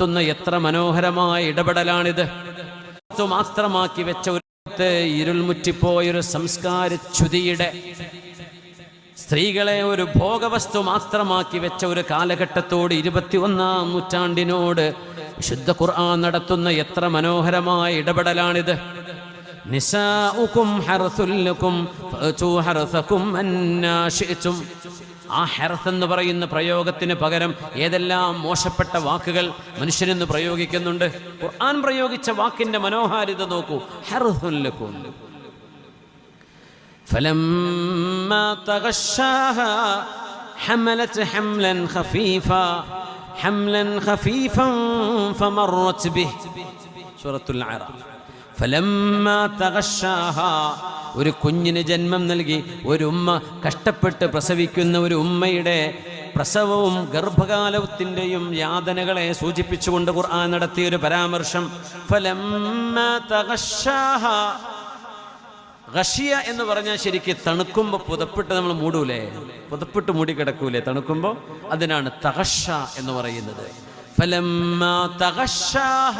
നടത്തുന്ന എത്ര മനോഹരമായ ഇടപെടലാണിത്. മാത്രമാക്കി വെച്ച ഒരു ഇരുൾമുറ്റിപ്പോയൊരു സംസ്കാര ചുതിയുടെ. സ്ത്രീകളെ ഒരു ഭോഗവസ്തു മാത്രമാക്കി വെച്ച ഒരു കാലഘട്ടത്തോട് ഇരുപത്തിയൊന്നാം നൂറ്റാണ്ടിനോട് വിശുദ്ധ ഖുർആൻ നടത്തുന്ന എത്ര മനോഹരമായ ഇടപെടലാണിത്. നിസാഉക്കും ഹർസുൽ ലക്കും ഹർസകും ഹർസക്കും അന്നാ ശിഅ്തും ആ ഹെർത്ത് എന്ന് പറയുന്ന പ്രയോഗത്തിന് പകരം ഏതെല്ലാം മോശപ്പെട്ട വാക്കുകൾ മനുഷ്യനെന്ന് പ്രയോഗിക്കുന്നുണ്ട് ഖുർആൻ പ്രയോഗിച്ച വാക്കിന്റെ മനോഹാരിത നോക്കൂ ഹെർസുൽ ലക്കും فلما تغشاها حملت حملا خفيفا حملا خفيفا فمرت به سورة العراف فلما تغشاها ഒരു കുഞ്ഞിന് ജന്മം നൽകി ഒരു ഉമ്മ കഷ്ടപ്പെട്ട് പ്രസവിക്കുന്ന ഒരു ഉമ്മയുടെ പ്രസവവും ഗർഭകാലത്തിന്റെയും യാതനകളെ സൂചിപ്പിച്ചുകൊണ്ട് ഖുർആൻ നടത്തിയ ഒരു പരാമർശം. ഫലം റഷ്യ എന്ന് പറഞ്ഞാൽ ശരിക്ക് തണുക്കുമ്പോൾ പുതപ്പിട്ട് നമ്മൾ മൂടൂലേ? പുതപ്പിട്ട് മൂടി കിടക്കൂലേ? തണുക്കുമ്പോൾ അതിനാണ് തകഷ എന്ന് പറയുന്നത്. ഫലം തകഷാഹ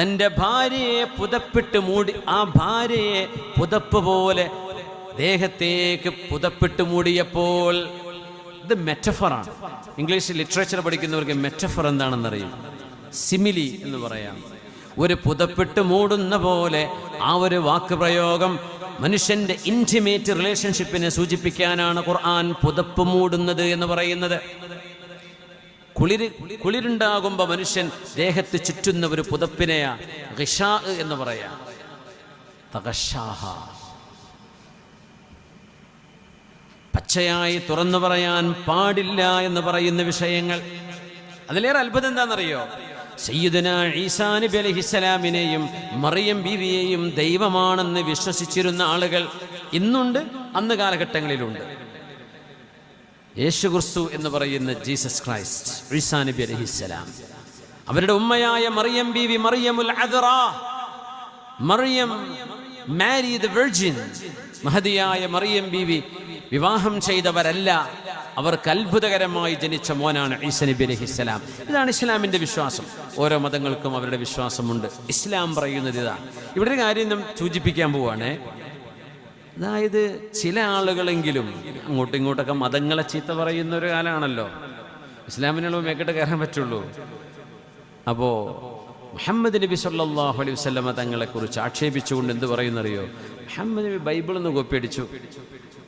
തന്റെ ഭാര്യയെ പുതപ്പിട്ട് മൂടി ആ ഭാര്യയെ പുതപ്പ് പോലെ ദേഹത്തേക്ക് പുതപ്പിട്ട് മൂടിയപ്പോൾ ഇത് മെറ്റഫറാണ് ഇംഗ്ലീഷ് ലിറ്ററേച്ചർ പഠിക്കുന്നവർക്ക് മെറ്റഫർ എന്താണെന്നറിയും? സിമിലി എന്ന് പറയാം. ഒരു പുതപ്പിട്ട് മൂടുന്ന പോലെ ആ ഒരു വാക്ക് പ്രയോഗം മനുഷ്യന്റെ ഇന്റിമേറ്റ് റിലേഷൻഷിപ്പിനെ സൂചിപ്പിക്കാനാണ് ഖുർആൻ പുതപ്പ് മൂടുന്നത് എന്ന് പറയുന്നത്. കുളിര് കുളിരുണ്ടാകുമ്പോൾ മനുഷ്യൻ ദേഹത്ത് ചുറ്റുന്ന ഒരു പുതപ്പിനെയാ ഗിഷാ എന്ന് പറയാ. തകഷാഹ. പച്ചയായി തുറന്നു പറയാൻ പാടില്ല എന്ന് പറയുന്ന വിഷയങ്ങൾ. അതിലേറെ അത്ഭുതം എന്താണെന്നറിയോ? സയ്യിദന ഈസാ നബി അലഹിസ്സലാമിനെയും മറിയം ബീവിയെയും ദൈവമാണെന്ന് വിശ്വസിച്ചിരുന്ന ആളുകൾ ഇന്നുണ്ട് അന്ന് കാലഘട്ടങ്ങളിലുണ്ട്. യേശു ക്രിസ്തു എന്ന് പറയുന്ന ജീസസ് ക്രൈസ്റ്റ് നബി അലഹിസ്സലാം അവരുടെ ഉമ്മയായ മറിയം ബീവി മറിയമുൽ മറിയം മാരി ദ വെർജിൻ മഹതിയായ മറിയം ബീവി വിവാഹം ചെയ്തവരല്ല അവർക്ക് അത്ഭുതകരമായി ജനിച്ച മോനാണ് ഈസ നബി അലഹിസ്സലാം ഇതാണ് ഇസ്ലാമിന്റെ വിശ്വാസം. ഓരോ മതങ്ങൾക്കും അവരുടെ വിശ്വാസമുണ്ട്. ഇസ്ലാം പറയുന്നത് ഇതാണ് ഇവിടെ ഒരു കാര്യം സൂചിപ്പിക്കാൻ പോവാണ്. അതായത് ചില ആളുകളെങ്കിലും അങ്ങോട്ടും ഇങ്ങോട്ടൊക്കെ മതങ്ങളെ ചീത്ത പറയുന്ന ഒരു കാലമാണല്ലോ. ഇസ്ലാമിനുള്ള മേക്കിട്ട് കയറാൻ പറ്റുള്ളൂ. അപ്പോ മുഹമ്മദ് നബി സല്ലാഹു അലൈഹി തങ്ങളെ കുറിച്ച് ആക്ഷേപിച്ചുകൊണ്ട് എന്ത് പറയുന്നറിയോ? മുഹമ്മദ് നബി ബൈബിളിൽ നിന്ന് കോപ്പിയടിച്ചു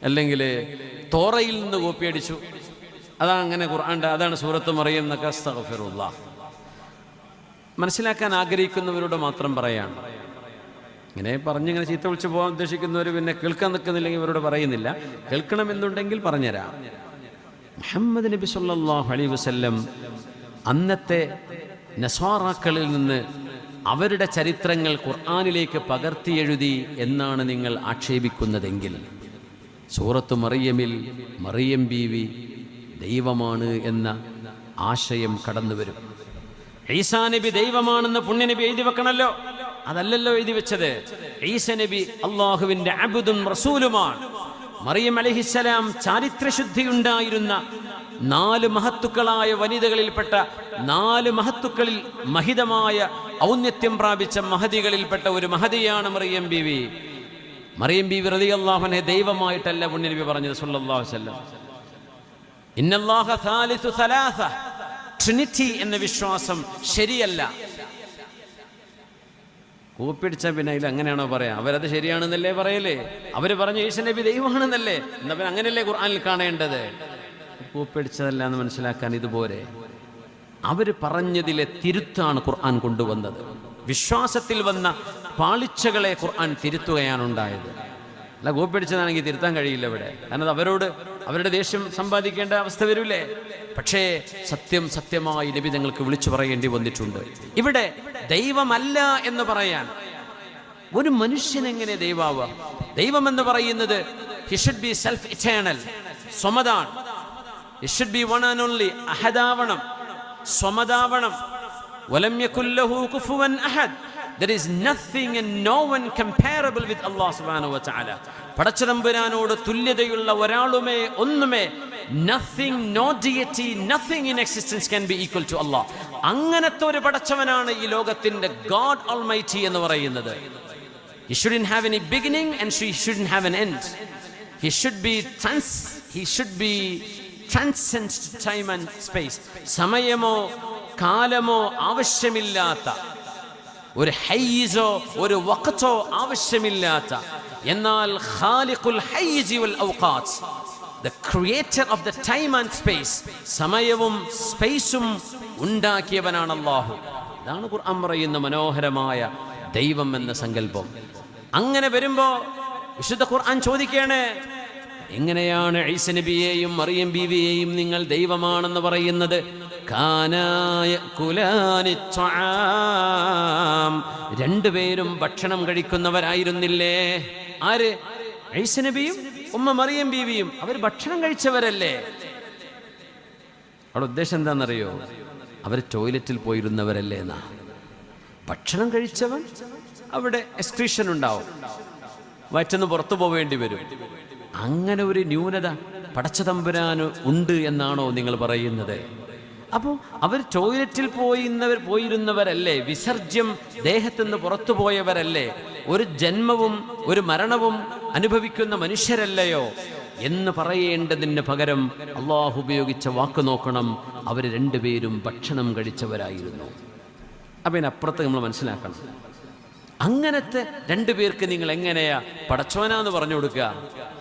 അല്ലെങ്കിൽ തോറയിൽ നിന്ന് കോപ്പി അടിച്ചു. അതാ അങ്ങനെ ഖുർആന്റെ അതാണ് സൂറത്ത് മറിയം എന്നൊക്കെ മനസ്സിലാക്കാൻ ആഗ്രഹിക്കുന്നവരോട് മാത്രം പറയാണ്. ഇങ്ങനെ പറഞ്ഞിങ്ങനെ ചീത്ത വിളിച്ച് പോകാൻ ഉദ്ദേശിക്കുന്നവർ പിന്നെ കേൾക്കാൻ നിൽക്കുന്നില്ലെങ്കിൽ ഇവരോട് പറയുന്നില്ല. കേൾക്കണമെന്നുണ്ടെങ്കിൽ പറഞ്ഞുതരാം. മുഹമ്മദ് നബി സല്ലാഹു അലൈഹി വസ്ല്ലം അന്നത്തെ നസ്വാറാക്കളിൽ നിന്ന് അവരുടെ ചരിത്രങ്ങൾ ഖുർആാനിലേക്ക് പകർത്തി എഴുതി എന്നാണ് നിങ്ങൾ ആക്ഷേപിക്കുന്നതെങ്കിൽ സൂറത്ത് മറിയമിൽ മറിയം ബീവി ദൈവമാണ് എന്ന ആശയം കടന്നുവരും. ഈസാ നബി ദൈവമാണെന്ന് പുണ്യനബി എഴുതി വെക്കണല്ലോ. അതല്ലല്ലോ എഴുതി വെച്ചത്. ഈസ നബി അള്ളാഹുവിന്റെ അബുദും റസൂലുമാണ്. മറിയം അലഹിസലാം ചാരിത്രശുദ്ധിയുണ്ടായിരുന്ന നാല് മഹത്തുക്കളായ വനിതകളിൽപ്പെട്ട നാല് മഹത്തുക്കളിൽ മഹിതമായ ഔന്നത്യം പ്രാപിച്ച മഹതികളിൽപ്പെട്ട ഒരു മഹതിയാണ് മറിയം ബീവി. മറിയം ബീവി അള്ളാഹുനെ ദൈവമായിട്ടല്ല പുണ്യനബി പറഞ്ഞത് സലാസ. ട്രിനിറ്റി എന്ന വിശ്വാസം ശരിയല്ല. കൂപ്പിടിച്ച പിന്നെ അതിൽ അങ്ങനെയാണോ പറയാം? അവരത് ശരിയാണെന്നല്ലേ പറയലേ? അവർ പറഞ്ഞു ഈശ നബി ദൈവമാണെന്നല്ലേ? എന്നാ പിന്നെ അങ്ങനെയല്ലേ ഖുർആനിൽ കാണേണ്ടത്? കൂപ്പിടിച്ചതല്ല എന്ന് മനസ്സിലാക്കാൻ ഇതുപോലെ. അവർ പറഞ്ഞതിലെ തിരുത്താണ് ഖുർആൻ കൊണ്ടുവന്നത്. വിശ്വാസത്തിൽ വന്ന പാളിച്ചകളെ ഖുർആൻ തിരുത്തുകയാണ് ഉണ്ടായത്. അല്ല കൂപ്പിടിച്ചതാണെങ്കിൽ തിരുത്താൻ കഴിയില്ല ഇവിടെ. കാരണം അവരോട് അവരുടെ ദേഷ്യം സമ്പാദിക്കേണ്ട അവസ്ഥ വരൂലേ? പക്ഷേ സത്യം സത്യമായി നബി ഞങ്ങൾക്ക് വിളിച്ചു പറയേണ്ടി വന്നിട്ടുണ്ട്. ഇവിടെ ദൈവമല്ല എന്ന് പറയാൻ. ഒരു മനുഷ്യൻ എങ്ങനെ ദൈവാവുക? ദൈവം എന്ന് പറയുന്നത് he should be self eternal സ്വമതാണ്. He should be one and only അഹദാവണം സ്വമതാവണം. യകുല്ലഹു കുഫുവൻ അഹദ്. Is nothing and no one comparable with Allah subhanahu wa ta'ala. പടച്ചതമ്പുരാനോട് തുല്യതയുള്ള ഒരാളുമേ ഒന്നുമേ nothing no deity nothing in existence can be equal to Allah അങ്ങനത്തെ ഒരു പടച്ചവനാണ് ഈ ലോകത്തിന്റെ ഗോഡ് ഓൾമൈറ്റി എന്ന് പറയുന്നത് He shouldn't have any beginning and she shouldn't have an end. He should be trans he should be transcend time and space. സമയമോ കാലമോ ആവശ്യമില്ലാത്ത ഒരു ഹൈസോ ഒരു വഖത്തോ ആവശ്യമില്ലാത്ത എന്നാൽ ഖാലിഖുൽ ഹൈസി ഔഖാത്ത് the creator of the time and space സമയവും സ്പേസും ഉണ്ടാക്കിയവനാണ് അള്ളാഹു ഇതാണ് ഖുർആൻ പറയുന്ന മനോഹരമായ ദൈവം എന്ന സങ്കല്പം. അങ്ങനെ വരുമ്പോ വിശുദ്ധ ഖുർആൻ ചോദിക്കുകയാണ് എങ്ങനെയാണ് ഐസ നബിയെയും മറിയം ബീവിയെയും നിങ്ങൾ ദൈവമാണെന്ന് പറയുന്നത്. രണ്ടുപേരും ഭക്ഷണം കഴിക്കുന്നവരായിരുന്നില്ലേ? ആര്? ഐസ നബിയും ഉമ്മ മറിയം ബീവിയും അവർ ഭക്ഷണം കഴിച്ചവരല്ലേ? അവിടെ ഉദ്ദേശം എന്താണെന്നറിയോ? അവർ ടോയ്ലറ്റിൽ പോയിരുന്നവരല്ലേ എന്നാ. ഭക്ഷണം കഴിച്ചവൻ അവിടെ എക്സ്ക്രീഷൻ ഉണ്ടാവും. വയറ്റന്ന് പുറത്തു പോവേണ്ടി വരും. അങ്ങനെ ഒരു ന്യൂനത പടച്ചതമ്പുരാന് ഉണ്ട് എന്നാണോ നിങ്ങൾ പറയുന്നത്? അപ്പോൾ അവർ ടോയ്ലറ്റിൽ പോയിരുന്നവർ പോയിരുന്നവരല്ലേ? വിസർജ്യം ദേഹത്തുനിന്ന് പുറത്തു പോയവരല്ലേ? ഒരു ജന്മവും ഒരു മരണവും അനുഭവിക്കുന്ന മനുഷ്യരല്ലയോ എന്ന് പറയേണ്ടതിന് പകരം അള്ളാഹു ഉപയോഗിച്ച വാക്ക് നോക്കണം. അവർ രണ്ടുപേരും ഭക്ഷണം കഴിച്ചവരായിരുന്നു. അപ്പം അപ്പുറത്ത് നമ്മൾ മനസ്സിലാക്കണം. അങ്ങനത്തെ രണ്ടു പേർക്ക് നിങ്ങൾ എങ്ങനെയാ? പടച്ചവനാന്ന് പറഞ്ഞു കൊടുക്കുക.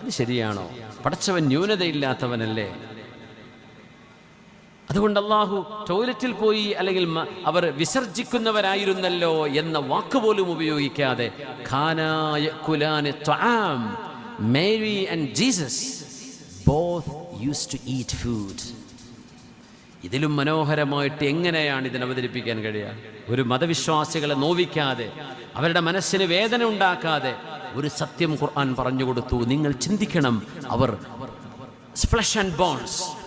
അത് ശരിയാണോ? പടച്ചവൻ ന്യൂനതയില്ലാത്തവനല്ലേ? അതുകൊണ്ട് അള്ളാഹു ടോയ്ലറ്റിൽ പോയി അല്ലെങ്കിൽ അവർ വിസർജിക്കുന്നവരായിരുന്നല്ലോ എന്ന വാക്ക് പോലും ഉപയോഗിക്കാതെ ഖാനായ കുലാന്. Mary and Jesus both use to ഇതിലും മനോഹരമായിട്ട് എങ്ങനെയാണ് ഇതിനെ അവതരിപ്പിക്കാൻ കഴിയുക ഒരു മതവിശ്വാസികളെ നോവിക്കാതെ അവരുടെ മനസ്സിന് വേദന ഉണ്ടാക്കാതെ ഒരു സത്യം ഖുർആൻ പറഞ്ഞു കൊടുത്തു നിങ്ങൾ ചിന്തിക്കണം അവർ ഫ്ലഷ് ആൻഡ് ബോൺസ്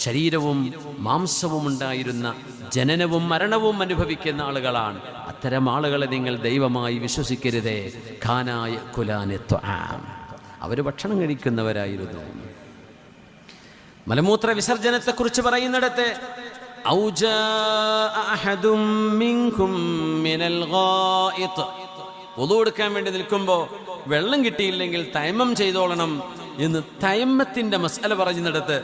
ശരീരവും മാംസവും ഉണ്ടായിരുന്ന ജനനവും മരണവും അനുഭവിക്കുന്ന ആളുകളാണ്. അത്തരം ആളുകളെ നിങ്ങൾ ദൈവമായി വിശ്വസിക്കരുതേ. ഖാനായ കുലാനെത്വാം അവർ ഭക്ഷണം കഴിക്കുന്നവരായിരുന്നു. മലമൂത്ര വിസർജനത്തെക്കുറിച്ച് പറയുന്നിടത്ത് എടുക്കാൻ വേണ്ടി നിൽക്കുമ്പോൾ വെള്ളം കിട്ടിയില്ലെങ്കിൽ തൈമം ചെയ്തോളണം എന്ന് തൈമത്തിന്റെ മസാല പറയുന്നിടത്ത്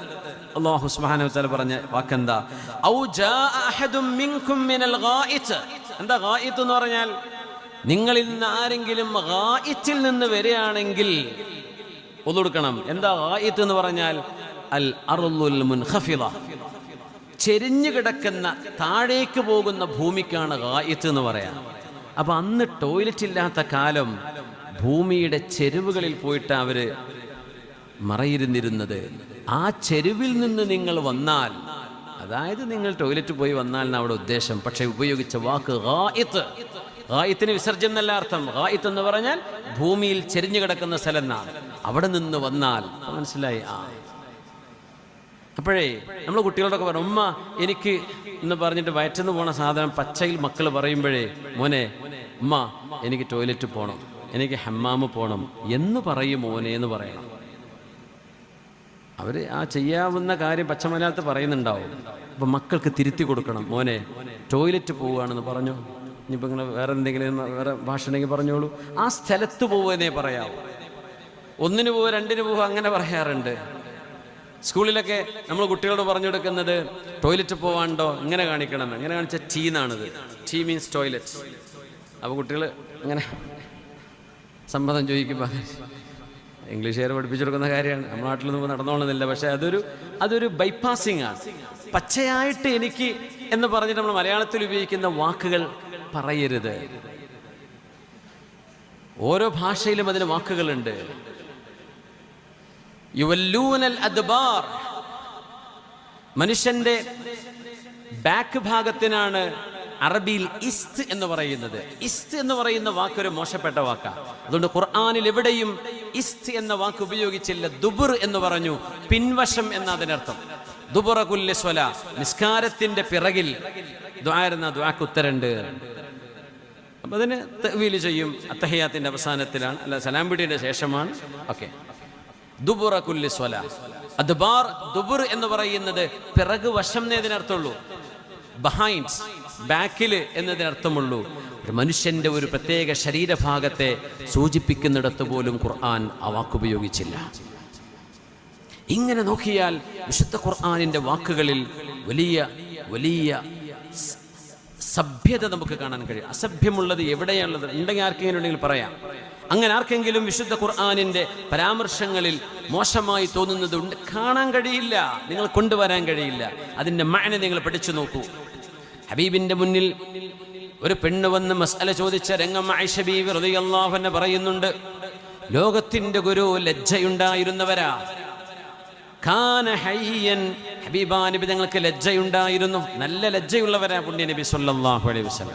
അള്ളാഹു സുബ്ഹാനഹു വതആല പറഞ്ഞ വാക്കെന്താ? "ഔ ജാ അഹദും മിൻകും മിനൽ ഗായിത്ത്." എന്താ ഗായിത്ത് എന്ന് പറഞ്ഞാൽ? നിങ്ങളിൽ നിന്ന് ആരെങ്കിലും ഗായിത്തിൽ നിന്ന് വരികയാണെങ്കിൽ ഒന്നുകൊടുക്കണം എന്താ ഗായിത്ത് എന്ന് പറഞ്ഞാൽ? അൽ അറുൽ മുൻഖഫിള ചെരിഞ്ഞു കിടക്കുന്ന താഴേക്ക് പോകുന്ന ഭൂമിക്കാണ് ഗായിത്ത് എന്ന് പറയാം. അപ്പൊ അന്ന് ടോയ്ലറ്റ് ഇല്ലാത്ത കാലം ഭൂമിയുടെ ചെരുവുകളിൽ പോയിട്ട് അവർ മറയിരുന്നിരുന്നത്. ആ ചെരുവിൽ നിന്ന് നിങ്ങൾ വന്നാൽ അതായത് നിങ്ങൾ ടോയ്ലറ്റ് പോയി വന്നാൽ അവിടെ ഉദ്ദേശം. പക്ഷെ ഉപയോഗിച്ച വാക്ക് ഗായിത്ത് വിസർജനം എന്നല്ല അർത്ഥം. ഗായിത്ത് എന്ന് പറഞ്ഞാൽ ഭൂമിയിൽ ചെരിഞ്ഞു കിടക്കുന്ന സ്ഥലം എന്നാണ് അവിടെ നിന്ന് വന്നാൽ. മനസ്സിലായി? ആ. അപ്പോഴേ നമ്മൾ കുട്ടികളോടൊക്കെ പറഞ്ഞു ഉമ്മ എനിക്ക് എന്ന് പറഞ്ഞിട്ട് വയറ്റുനിന്ന് പോണ സാധനം പച്ചയിൽ മക്കൾ പറയുമ്പോഴേ മോനെ ഉമ്മ എനിക്ക് ടോയ്ലറ്റ് പോകണം എനിക്ക് ഹമ്മാമ് പോകണം എന്ന് പറയും മോനെ എന്ന് പറയണം. അവർ ആ ചെയ്യാവുന്ന കാര്യം പച്ചമലയാളത്ത് പറയുന്നുണ്ടാവും. അപ്പം മക്കൾക്ക് തിരുത്തി കൊടുക്കണം. മോനെ ടോയ്ലറ്റ് പോവുകയാണെന്ന് പറഞ്ഞു? ഇനിയിപ്പോൾ നിങ്ങൾ വേറെ എന്തെങ്കിലും വേറെ ഭാഷ ഉണ്ടെങ്കിൽ പറഞ്ഞോളൂ. ആ സ്ഥലത്ത് പോവുകയെന്നേ പറയാം ഒന്നിന് പോവുക രണ്ടിന് പോവുക അങ്ങനെ പറയാറുണ്ട്. സ്കൂളിലൊക്കെ നമ്മൾ കുട്ടികളോട് പറഞ്ഞു കൊടുക്കുന്നത് ടോയ്ലറ്റ് പോവാണ്ടോ? ഇങ്ങനെ കാണിക്കണം. ഇങ്ങനെ കാണിച്ച ടീ എന്നാണിത് ടീ മീൻസ് ടോയ്ലറ്റ്. അപ്പോൾ കുട്ടികൾ ഇങ്ങനെ സമ്മതം ചോദിക്കുമ്പോൾ ഇംഗ്ലീഷുകാർ പഠിപ്പിച്ചു കൊടുക്കുന്ന കാര്യമാണ്. നമ്മുടെ നാട്ടിൽ നിന്ന് നടന്നോളുന്നില്ല. പക്ഷേ അതൊരു അതൊരു ബൈപ്പാസിംഗ് ആണ്. പച്ചയായിട്ട് എനിക്ക് എന്ന് പറഞ്ഞിട്ട് നമ്മൾ മലയാളത്തിൽ ഉപയോഗിക്കുന്ന വാക്കുകൾ പറയരുത്. ഓരോ ഭാഷയിലും അതിന് വാക്കുകളുണ്ട്. യുവല്ലൂനൽ അദ്ബാർ മനുഷ്യന്റെ ബാക്ക് ഭാഗത്തിനാണ് അറബിയിൽ ഇസ്ത് എന്ന് പറയുന്നത്. ഇസ്ത് എന്ന് പറയുന്ന വാക്കൊരു മോശപ്പെട്ട വാക്കാണ് അതുകൊണ്ട് ഖുർആാനിൽ എവിടെയും ഇസ്ത് എന്ന വാക്ക് ഉപയോഗിച്ചില്ല ദുബുർ എന്ന് പറഞ്ഞു പിൻവശം എന്ന അതിനർത്ഥം ദുബുറ കുല്യ സ്വല നിസ്കാരത്തിന്റെ പിറകിൽ ദ്വാരുന്ന ദ്വാക്ക് ഉത്തരണ്ട്. അപ്പൊ അതിന് തെവീൽ ചെയ്യും അത്തഹയാത്തിന്റെ അവസാനത്തിലാണ്. അല്ല സലാം പിടിയുടെ ശേഷമാണ്. ഓക്കെ. ദുബുറ കുല്ലി സ്വല. അദ്ബാർ ദുബുർ എന്ന് പറയുന്നത് പിറകു വശം എന്നതിനർത്ഥമുള്ളൂ ബഹൈൻഡ് ബാക്കിൽ എന്നതിനർത്ഥമുള്ളൂ. ഒരു മനുഷ്യന്റെ ഒരു പ്രത്യേക ശരീരഭാഗത്തെ സൂചിപ്പിക്കുന്നിടത്ത് പോലും ഖുർആൻ ആ വാക്കുപയോഗിച്ചില്ല ഇങ്ങനെ നോക്കിയാൽ വിശുദ്ധ ഖുർആാനിന്റെ വാക്കുകളിൽ വലിയ വലിയ സഭ്യത നമുക്ക് കാണാൻ കഴിയും. അസഭ്യമുള്ളത് എവിടെയാണുള്ളത്? ഉണ്ടെങ്കിൽ ആർക്കെങ്കിലും ഉണ്ടെങ്കിൽ പറയാം. അങ്ങനെ ആർക്കെങ്കിലും വിശുദ്ധ ഖുർആാനിന്റെ പരാമർശങ്ങളിൽ മോശമായി തോന്നുന്നത് ഉണ്ട്? കാണാൻ കഴിയില്ല. നിങ്ങൾ കൊണ്ടുവരാൻ കഴിയില്ല. അതിന്റെ മഴ നിങ്ങൾ പഠിച്ചു നോക്കൂ. ഹബീബിന്റെ മുന്നിൽ ഒരു പെണ്ണ് വന്ന് മസാല ചോദിച്ച രംഗം ഐഷബീബി റതിയല്ലാഹെന്നെ പറയുന്നുണ്ട് ലോകത്തിന്റെ ഗുരു ലജ്ജയുണ്ടായിരുന്നവരാ? ഖാന ഹയ്യൻ ഹബീബാനബി ഞങ്ങൾക്ക് ലജ്ജയുണ്ടായിരുന്നു നല്ല ലജ്ജയുള്ളവരാ പുണ്യ നബി സല്ലാഹു അലൈഹി വസ്ലം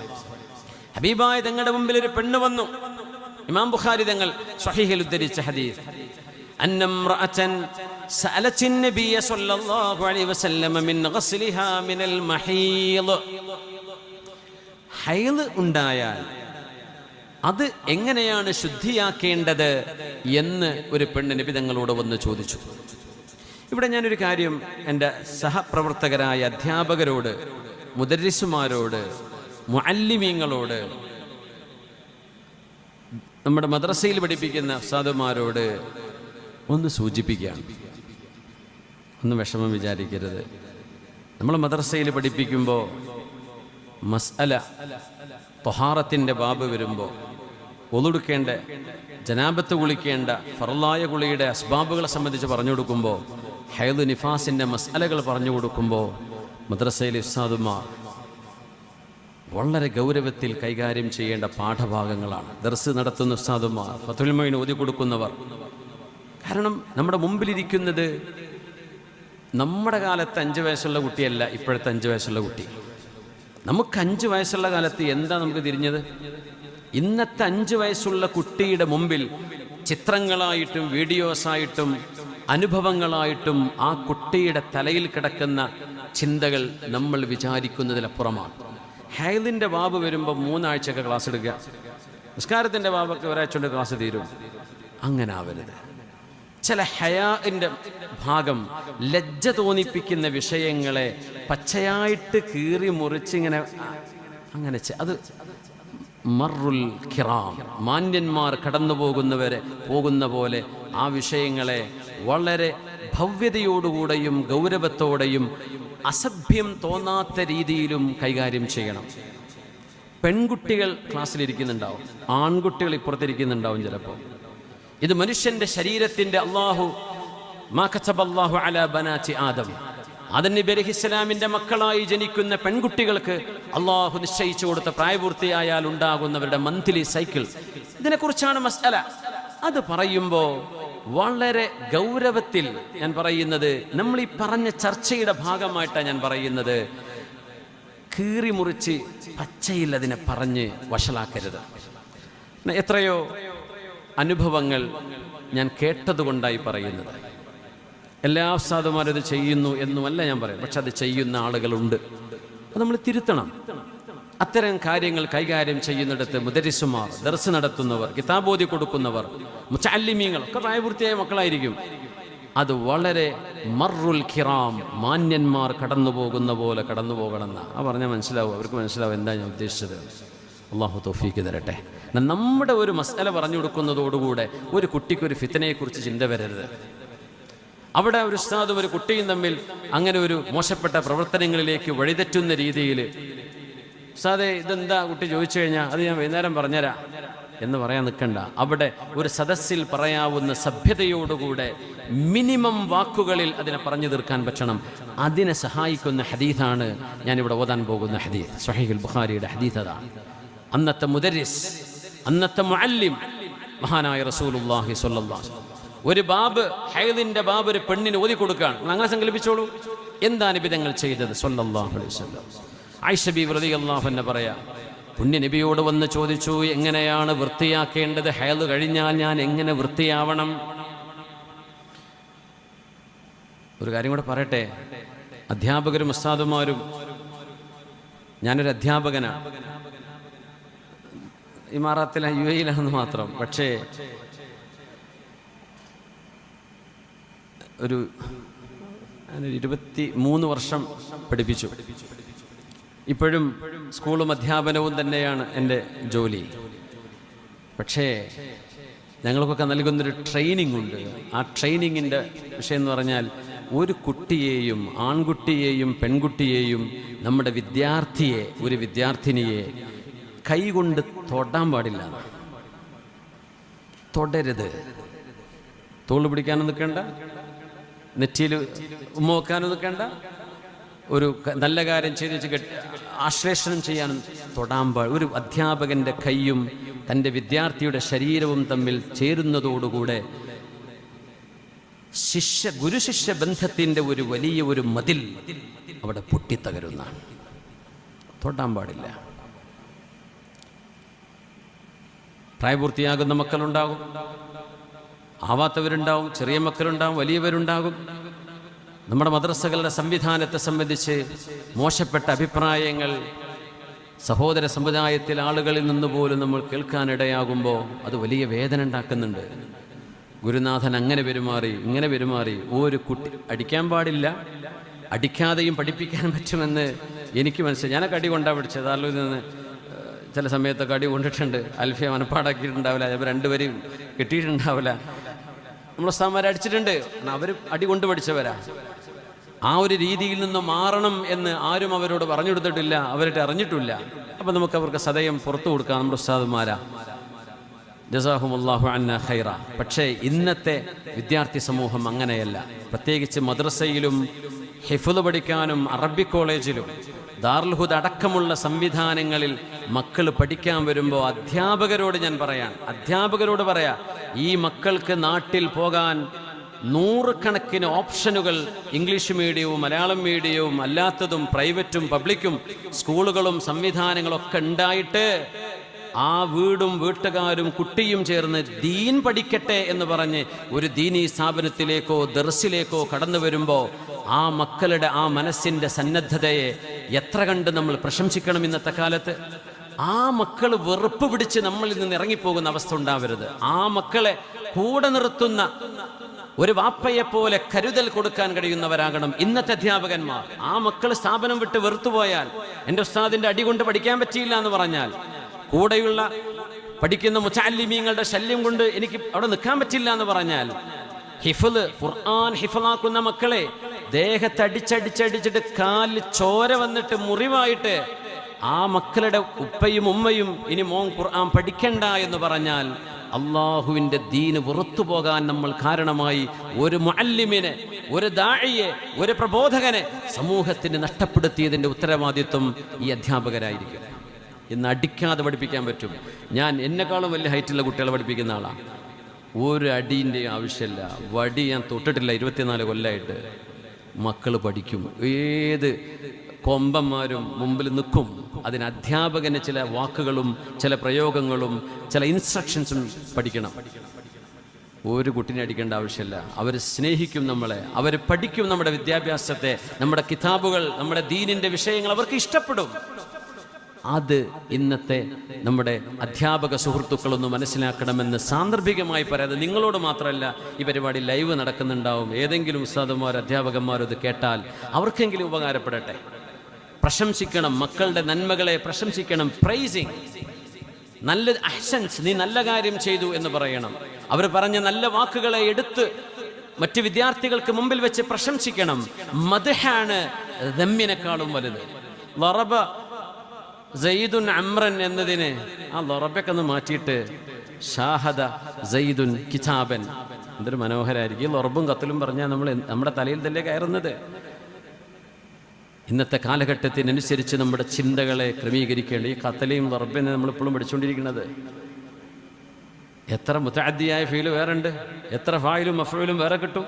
ഹബീബായ തങ്ങളുടെ മുമ്പിൽ ഒരു പെണ്ണ് വന്നു. ഇമാം ബുഖാരി തങ്ങൾ സ്വഹീഹിൽ ഉദ്ധരിച്ച ഹദീസ് അന്നംറഅൻ സഅലത്തിൻ നബിയ സല്ലല്ലാഹു അലൈഹി വസല്ലമ മിൻ ഗസ്ലിഹാ മിനൽ മഹീദ്. ഹൈൽ ഉണ്ടായാൽ അത് എങ്ങനെയാണ് ശുദ്ധിയാക്കേണ്ടത് എന്ന് ഒരു പെണ്ണ് നിബിതങ്ങളോട് വന്ന് ചോദിച്ചു. ഇവിടെ ഞാനൊരു കാര്യം എന്റെ സഹപ്രവർത്തകരായ അധ്യാപകരോട് മുദരിസുമാരോട് മുഅല്ലിമീങ്ങളോട് നമ്മുടെ മദ്രസയിൽ പഠിപ്പിക്കുന്ന അഫ്സാദുമാരോട് ഒന്ന് സൂചിപ്പിക്കുകയാണ്. ഒന്ന് വിഷമം വിചാരിക്കരുത്. നമ്മൾ മദ്രസയിൽ പഠിപ്പിക്കുമ്പോൾ മസ്അല തൊഹാറത്തിന്റെ ബാബ് വരുമ്പോൾ ഒതുടുക്കേണ്ട ജനാബത്ത് കുളിക്കേണ്ട ഫറലായ കുളിയുടെ അസ്ബാബുകളെ സംബന്ധിച്ച് പറഞ്ഞു കൊടുക്കുമ്പോൾ ഹൈദ് നിഫാസിന്റെ മസ്അലകൾ പറഞ്ഞു കൊടുക്കുമ്പോൾ മദ്രസയിലെ ഉസ്താദുമാർ വളരെ ഗൗരവത്തിൽ കൈകാര്യം ചെയ്യേണ്ട പാഠഭാഗങ്ങളാണ്. ദർസ് നടത്തുന്ന ഉസ്താദുമാർ ഫതുൽമൈൻ ഓതി കൊടുക്കുന്നവർ. കാരണം നമ്മുടെ മുമ്പിലിരിക്കുന്നത് നമ്മുടെ കാലത്ത് അഞ്ച് വയസ്സുള്ള കുട്ടിയല്ല ഇപ്പോഴത്തെ അഞ്ച് വയസ്സുള്ള കുട്ടി. നമുക്ക് അഞ്ച് വയസ്സുള്ള കാലത്ത് എന്താ നമുക്ക് തിരിഞ്ഞത്? ഇന്നത്തെ അഞ്ച് വയസ്സുള്ള കുട്ടിയുടെ മുമ്പിൽ ചിത്രങ്ങളായിട്ടും വീഡിയോസായിട്ടും അനുഭവങ്ങളായിട്ടും ആ കുട്ടിയുടെ തലയിൽ കിടക്കുന്ന ചിന്തകൾ നമ്മൾ വിചാരിക്കുന്നതിലപ്പുറമാണ്. ഹൈദിന്റെ ബാബ് വരുമ്പോൾ മൂന്നാഴ്ചയൊക്കെ ക്ലാസ് എടുക്കുക. നിസ്കാരത്തിന്റെ ബാബൊക്കെ ഒരാഴ്ച കൊണ്ട് ക്ലാസ് തീരും. അങ്ങനെ ആവരുത്. ചില ഹയാന്റെ ഭാഗം ലജ്ജ തോന്നിപ്പിക്കുന്ന വിഷയങ്ങളെ പച്ചയായിട്ട് കീറി മുറിച്ചിങ്ങനെ അങ്ങനെ അത് മറുൽ ഖിറാം മാന്യന്മാർ കടന്നു പോകുന്നവരെ പോകുന്ന പോലെ ആ വിഷയങ്ങളെ വളരെ ഭവ്യതയോടുകൂടെയും ഗൗരവത്തോടെയും അസഭ്യം തോന്നാത്ത രീതിയിലും കൈകാര്യം ചെയ്യണം. പെൺകുട്ടികൾ ക്ലാസ്സിലിരിക്കുന്നുണ്ടാവും ആൺകുട്ടികൾ ഇപ്പുറത്തിരിക്കുന്നുണ്ടാവും ചിലപ്പോൾ. ഇത് മനുഷ്യന്റെ ശരീരത്തിന്റെ അള്ളാഹു മാഹു അല ബനാറ്റി ആദം. ആദം നബി അലൈഹി ഇസ്ലാമിന്റെ മക്കളായി ജനിക്കുന്ന പെൺകുട്ടികൾക്ക് അള്ളാഹു നിശ്ചയിച്ചു കൊടുത്ത പ്രായപൂർത്തിയായാൽ ഉണ്ടാകുന്നവരുടെ മന്ത്ലി സൈക്കിൾ. ഇതിനെക്കുറിച്ചാണ് മസ്അല. അത് പറയുമ്പോൾ വളരെ ഗൗരവത്തിൽ ഞാൻ പറയുന്നത് നമ്മൾ ഈ പറഞ്ഞ ചർച്ചയുടെ ഭാഗമായിട്ടാണ് ഞാൻ പറയുന്നത്. കീറി മുറിച്ച് പച്ചയിൽ അതിനെ പറഞ്ഞ് വഷളാക്കരുത്. എത്രയോ അനുഭവങ്ങൾ ഞാൻ കേട്ടതുകൊണ്ടായി പറയുന്നത്. എല്ലാ ഇത് ചെയ്യുന്നു എന്നുമല്ല ഞാൻ പറയും പക്ഷെ അത് ചെയ്യുന്ന ആളുകളുണ്ട്. അത് നമ്മൾ തിരുത്തണം. അത്തരം കാര്യങ്ങൾ കൈകാര്യം ചെയ്യുന്നിടത്ത് മുദരിസുമാർ ദർസ് നടത്തുന്നവർ കിതാബോധി കൊടുക്കുന്നവർ മുച്ചാലിമീങ്ങൾ ഒക്കെ പ്രായപൂർത്തിയായ മക്കളായിരിക്കും. അത് വളരെ മറുൽ ഖിറാം മാന്യന്മാർ കടന്നു പോകുന്ന പോലെ കടന്നു പോകണമെന്ന് ആ പറഞ്ഞാൽ മനസ്സിലാവും. അവർക്ക് മനസ്സിലാവും എന്താ ഞാൻ ഉദ്ദേശിച്ചത്. അള്ളാഹു തോഫീക്ക് തരട്ടെ. നമ്മുടെ ഒരു മസല പറഞ്ഞു കൊടുക്കുന്നതോടുകൂടെ ഒരു കുട്ടിക്കൊരു ഫിത്തനെക്കുറിച്ച് ചിന്ത വരരുത്. അവിടെ ഒരു ഉസ്താദും ഒരു കുട്ടിയും തമ്മിൽ അങ്ങനെ ഒരു മോശപ്പെട്ട പ്രവർത്തനങ്ങളിലേക്ക് വഴിതെറ്റുന്ന രീതിയിൽ ഉസ്താദെ ഇതെന്താ കുട്ടി ചോദിച്ചു കഴിഞ്ഞാൽ അത് ഞാൻ വൈകുന്നേരം പറഞ്ഞുതരാം എന്ന് പറയാൻ നിൽക്കണ്ട. അവിടെ ഒരു സദസ്സിൽ പറയാവുന്ന സഭ്യതയോടുകൂടെ മിനിമം വാക്കുകളിൽ അതിനെ പറഞ്ഞു തീർക്കാൻ പറ്റണം. അതിനെ സഹായിക്കുന്ന ഹദീഥാണ് ഞാനിവിടെ ഓതാൻ പോകുന്ന ഹദീദ് സഹീഖുൽ ബുഖാരിയുടെ അതാണ് അന്നത്തെ മുദരിസ് അന്നത്തെ മുഅല്ലിം മഹാനായ റസൂലുള്ളാഹി സ്വല്ലല്ലാഹു അലൈഹി. ഒരു ബാബ് ഹൈദിന്റെ ബാബ് ഒരു പെണ്ണിന് ഓതി കൊടുക്കുകയാണ്. അങ്ങനെ സങ്കല്പിച്ചോളൂ എന്താണ് വിധങ്ങൾ ചെയ്തത്? സ്വല്ലല്ലാഹു അലൈഹി വസല്ലം. ആയിഷ ബി റളിയല്ലാഹു അൻഹ പറയാ പുണ്യ നബിയോട് വന്ന് ചോദിച്ചു എങ്ങനെയാണ് വൃത്തിയാക്കേണ്ടത്? ഹയൽ കഴിഞ്ഞാൽ ഞാൻ എങ്ങനെ വൃത്തിയാവണം? ഒരു കാര്യം കൂടെ പറയട്ടെ. അധ്യാപകരും ഉസ്താദുമാരും ഞാനൊരു അധ്യാപകനാണ്. ഇമാറാത്തിലെ യു എയിലാണെന്ന് മാത്രം. പക്ഷേ ഒരു ഇരുപത്തി മൂന്ന് വർഷം പഠിപ്പിച്ചു. ഇപ്പോഴും സ്കൂളും അധ്യാപനവും തന്നെയാണ് എന്റെ ജോലി. പക്ഷേ ഞങ്ങൾക്കൊക്കെ നൽകുന്നൊരു ട്രെയിനിങ് ഉണ്ട് ആ ട്രെയിനിങ്ങിന്റെ വിഷയം എന്ന് പറഞ്ഞാൽ ഒരു കുട്ടിയെയും ആൺകുട്ടിയെയും പെൺകുട്ടിയെയും നമ്മുടെ വിദ്യാർത്ഥിയെ ഒരു വിദ്യാർത്ഥിനിയെ കൈകൊണ്ട് തൊടാൻ പാടില്ല. തൊടരുത്. തോൾ പിടിക്കാനും നിൽക്കണ്ട. നെറ്റിയിൽ ഉമ്മ വെക്കാനും നിൽക്കണ്ട. ഒരു നല്ല കാര്യം ചെയ്ത് വെച്ച് കെട്ടി ആശ്ലേഷണം ചെയ്യാനും തൊടാൻ പാ ഒരു അധ്യാപകന്റെ കൈയും തന്റെ വിദ്യാർത്ഥിയുടെ ശരീരവും തമ്മിൽ ചേരുന്നതോടുകൂടെ ശിഷ്യ ഗുരുശിഷ്യ ബന്ധത്തിന്റെ ഒരു വലിയ ഒരു മതിൽ അവിടെ പൊട്ടിത്തകരുന്നതാണ്. തൊടാൻ പാടില്ല. പ്രായപൂർത്തിയാകുന്ന മക്കളുണ്ടാകും. ആവാത്തവരുണ്ടാവും ചെറിയ മക്കളുണ്ടാവും വലിയവരുണ്ടാകും. നമ്മുടെ മദ്രസകളുടെ സംവിധാനത്തെ സംബന്ധിച്ച് മോശപ്പെട്ട അഭിപ്രായങ്ങൾ സഹോദര സമുദായത്തിൽ ആളുകളിൽ നിന്ന് പോലും നമ്മൾ കേൾക്കാനിടയാകുമ്പോൾ അത് വലിയ വേദന ഉണ്ടാക്കുന്നുണ്ട്. ഗുരുനാഥൻ അങ്ങനെ പെരുമാറി ഇങ്ങനെ പെരുമാറി. ഒരു കുട്ടി അടിക്കാൻ പാടില്ല. അടിക്കാതെയും പഠിപ്പിക്കാൻ പറ്റുമെന്ന് എനിക്ക് മനസ്സിലായി. ഞാനൊക്കെ അടി കൊണ്ടാ പഠിച്ചത് ഏഹ്, ചില സമയത്തൊക്കെ അടി കൊണ്ടിട്ടുണ്ട്. അൽഫിയ മനപ്പാടാക്കിയിട്ടുണ്ടാവില്ല. ചിലപ്പോൾ രണ്ടുപേരും കിട്ടിയിട്ടുണ്ടാവില്ല. നമ്മൾ സ്ഥാനമാരെ അടിച്ചിട്ടുണ്ട്. അവർ അടി കൊണ്ട് പഠിച്ചവരാ. ആ ഒരു രീതിയിൽ നിന്ന് മാറണം എന്ന് ആരും അവരോട് പറഞ്ഞു കൊടുത്തിട്ടില്ല. അവരുടെ അറിഞ്ഞിട്ടില്ല. അപ്പം നമുക്ക് അവർക്ക് സദയം പുറത്തു കൊടുക്കാം. നമ്മുടെ ഉസ്താദുമാരാ. ജസാഹുമുല്ലാഹു അന്ന ഖൈറ. പക്ഷേ ഇന്നത്തെ വിദ്യാർത്ഥി സമൂഹം അങ്ങനെയല്ല. പ്രത്യേകിച്ച് മദ്രസയിലും ഹിഫുദ് പഠിക്കാനും അറബി കോളേജിലും ദാർൽഹുദ് അടക്കമുള്ള സംവിധാനങ്ങളിൽ മക്കൾ പഠിക്കാൻ വരുമ്പോൾ അധ്യാപകരോട് ഞാൻ പറയാൻ അധ്യാപകരോട് പറയാ ഈ മക്കൾക്ക് നാട്ടിൽ പോകാൻ നൂറുകണക്കിന് ഓപ്ഷനുകൾ ഇംഗ്ലീഷ് മീഡിയവും മലയാളം മീഡിയവും അല്ലാത്തതും പ്രൈവറ്റും പബ്ലിക്കും സ്കൂളുകളും സംവിധാനങ്ങളൊക്കെ ഉണ്ടായിട്ട് ആ വീടും വീട്ടുകാരും കുട്ടിയും ചേർന്ന് ദീൻ പഠിക്കട്ടെ എന്ന് പറഞ്ഞ് ഒരു ദീനീ സ്ഥാപനത്തിലേക്കോ ദർസിലേക്കോ കടന്നു വരുമ്പോൾ ആ മക്കളുടെ ആ മനസ്സിന്റെ സന്നദ്ധതയെ എത്ര കണ്ട് നമ്മൾ പ്രശംസിക്കണം ഇന്നത്തെ കാലത്ത്? ആ മക്കൾ വെറുപ്പ് പിടിച്ച് നമ്മളിൽ നിന്ന് ഇറങ്ങിപ്പോകുന്ന അവസ്ഥ ഉണ്ടാവരുത്. ആ മക്കളെ കൂടെ നിർത്തുന്ന ഒരു വാപ്പയെ പോലെ കരുതൽ കൊടുക്കാൻ കഴിയുന്നവരാകണം ഇന്നത്തെ അധ്യാപകന്മാർ. ആ മക്കൾ സ്ഥാപനം വിട്ട് വെറുത്തുപോയാൽ എന്റെ ഉസ്താദിന്റെ അടി കൊണ്ട് പഠിക്കാൻ പറ്റിയില്ല എന്ന് പറഞ്ഞാൽ കൂടെയുള്ള പഠിക്കുന്ന മുച്ചാലിമീങ്ങളുടെ ശല്യം കൊണ്ട് എനിക്ക് അവിടെ നിൽക്കാൻ പറ്റില്ല എന്ന് പറഞ്ഞാൽ ഹിഫൽ ഖുർആൻ ഹിഫലാക്കുന്ന മക്കളെ ദേഹത്ത് അടിച്ചടിച്ചടിച്ചിട്ട് കാലിൽ ചോര വന്നിട്ട് മുറിവായിട്ട് ആ മക്കളുടെ ഉപ്പയും ഉമ്മയും ഇനി മോൻ ഖുർആൻ പഠിക്കണ്ട എന്ന് പറഞ്ഞാൽ അള്ളാഹുവിന്റെ ദീന് പുറത്തു പോകാൻ നമ്മൾ കാരണമായി ഒരു മുഅല്ലിമിനെ ഒരു ദാഴിയെ ഒരു പ്രബോധകനെ സമൂഹത്തിന് നഷ്ടപ്പെടുത്തിയതിന്റെ ഉത്തരവാദിത്വം ഈ അധ്യാപകരായിരിക്കും. ഇന്ന് അടിക്കാതെ പഠിപ്പിക്കാൻ പറ്റും. ഞാൻ എന്നെക്കാളും വലിയ ഹൈറ്റുള്ള കുട്ടികളെ പഠിപ്പിക്കുന്ന ആളാണ് ഒരു അടീന്റെ ആവശ്യമില്ല. വടി ഞാൻ തൊട്ടിട്ടില്ല ഇരുപത്തിനാല് കൊല്ലമായിട്ട് മക്കൾ പഠിക്കും. ഏത് കൊമ്പന്മാരും മുമ്പിൽ നിൽക്കും. അതിന് അധ്യാപകന് ചില വാക്കുകളും ചില പ്രയോഗങ്ങളും ചില ഇൻസ്ട്രക്ഷൻസും പഠിക്കണം. ഒരു കുട്ടിനെ അടിക്കേണ്ട ആവശ്യമില്ല. അവർ സ്നേഹിക്കും നമ്മളെ. അവർ പഠിക്കും നമ്മുടെ വിദ്യാഭ്യാസത്തെ. നമ്മുടെ കിതാബുകൾ നമ്മുടെ ദീനിന്റെ വിഷയങ്ങൾ അവർക്ക് ഇഷ്ടപ്പെടും. അത് ഇന്നത്തെ നമ്മുടെ അധ്യാപക സുഹൃത്തുക്കളൊന്ന് മനസ്സിലാക്കണമെന്ന് സാന്ദർഭികമായി പറയാതെ നിങ്ങളോട് മാത്രമല്ല ഈ പരിപാടി ലൈവ് നടക്കുന്നുണ്ടാവും. ഏതെങ്കിലും ഉസ്താദന്മാർ അധ്യാപകന്മാരോ ഇത് കേട്ടാൽ അവർക്കെങ്കിലും ഉപകാരപ്പെടട്ടെ. പ്രശംസിക്കണം മക്കളുടെ നന്മകളെ പ്രശംസിക്കണം. പ്രൈസിങ് നല്ല അഹ്സൻസ് നീ നല്ല കാര്യം ചെയ്തു എന്ന് പറയണം. അവർ പറഞ്ഞ നല്ല വാക്കുകളെ എടുത്ത് മറ്റ് വിദ്യാർത്ഥികൾക്ക് മുമ്പിൽ വെച്ച് പ്രശംസിക്കണം. മദ്ഹാണ് ദമ്മിനെക്കാളും വലുത്. ലറബ സയ്യിദുൻ അമ്രൻ എന്നതിനെ ആ ലറബൊക്കെ ഒന്ന് മാറ്റിയിട്ട് ഷാഹദ സയ്യിദുൻ കിതാബൻ. എന്തൊരു മനോഹരായിരിക്കും. ഈ ലൊറബും കത്തലും പറഞ്ഞാൽ നമ്മൾ നമ്മുടെ തലയിൽ തന്നെ കയറുന്നത്. ഇന്നത്തെ കാലഘട്ടത്തിനനുസരിച്ച് നമ്മുടെ ചിന്തകളെ ക്രമീകരിക്കേണ്ട ഈ കത്തലയും ലൊറബിനെ നമ്മൾ ഇപ്പോഴും പഠിച്ചുകൊണ്ടിരിക്കുന്നത്. എത്ര മുത്താദ്യായ ഫീൽ വേറെ ഉണ്ട് എത്ര ഫായിലും മഫയിലും വേറെ കിട്ടും.